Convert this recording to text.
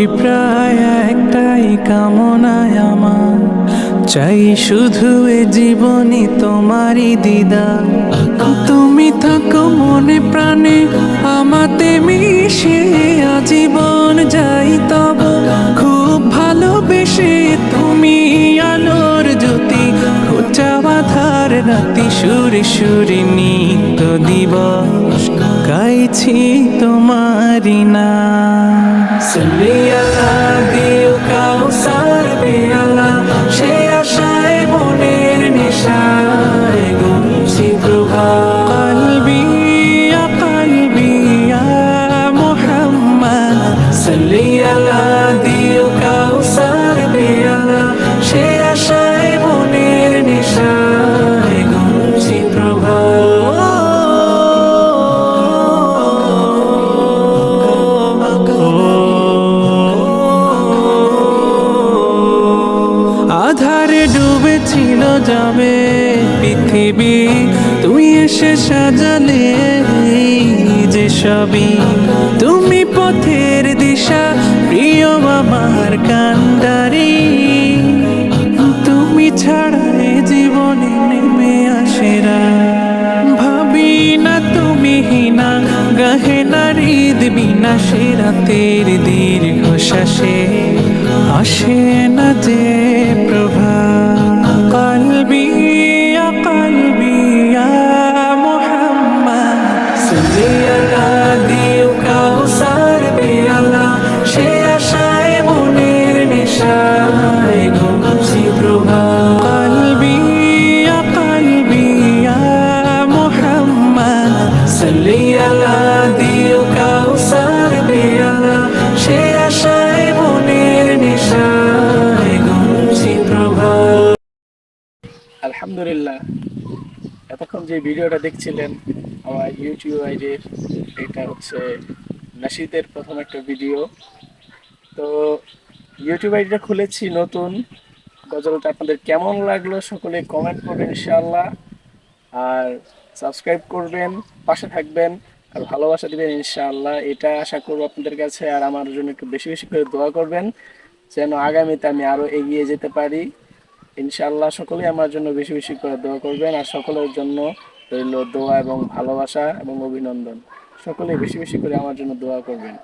অভিপ্রায় একটাই কামনায় আমার। চাই শুধু এ জীবনে তোমারই দিদা তুমি থাকো মনে প্রাণে, আমাতে মিশে আজীবন যাই তব। খুব ভালোবেসে তুমি আলোর জ্যোতি, খোঁচা বাধার রাতি সুরে সুরে নিত্য দিবস। গাইছি তোমারি না সুলিয়া দিও কাউসার। ডুবেছিল যাবে পৃথিবী। তুই এসে সাজালে যে সবই। তুমি পথের দিশা, প্রিয় আমার কান্ডারি। তুমি ছাড়া জীবনে নেমে আসেরা ভাবি না তুমি হিনা গহেনা হৃদ বিনা, সে রাতের দীর্ঘ শ্বাসে আসে না যে মুহাম্মদ সাল্লিয়াল্লাহ দিও কাউসার প্রভা আলহামদুলিল্লাহ। এতক্ষণ যে ভিডিওটা দেখছিলেন, আমার ইউটিউব আইডির এটা হচ্ছে নাসিদের প্রথম একটা ভিডিও। তো ইউটিউব আইডিটা খুলেছি নতুন। গজলটা আপনাদের কেমন লাগল, সকলে কমেন্ট করবেন ইনশাআল্লাহ। আর সাবস্ক্রাইব করবেন, পাশে থাকবেন, আর ভালোবাসা দিবেন ইনশাআল্লাহ। এটা আশা করব আপনাদের কাছে, আর আমার জন্য একটু বেশি বেশি করে দোয়া করবেন, যেন আগামীতে আমি আরও এগিয়ে যেতে পারি। ইনশাআল্লাহ সকলেই আমার জন্য বেশি বেশি করে দোয়া করবেন, আর সকলের জন্য রইল দোয়া এবং ভালোবাসা এবং অভিনন্দন। সকলেই বেশি বেশি করে আমার জন্য দোয়া করবেন।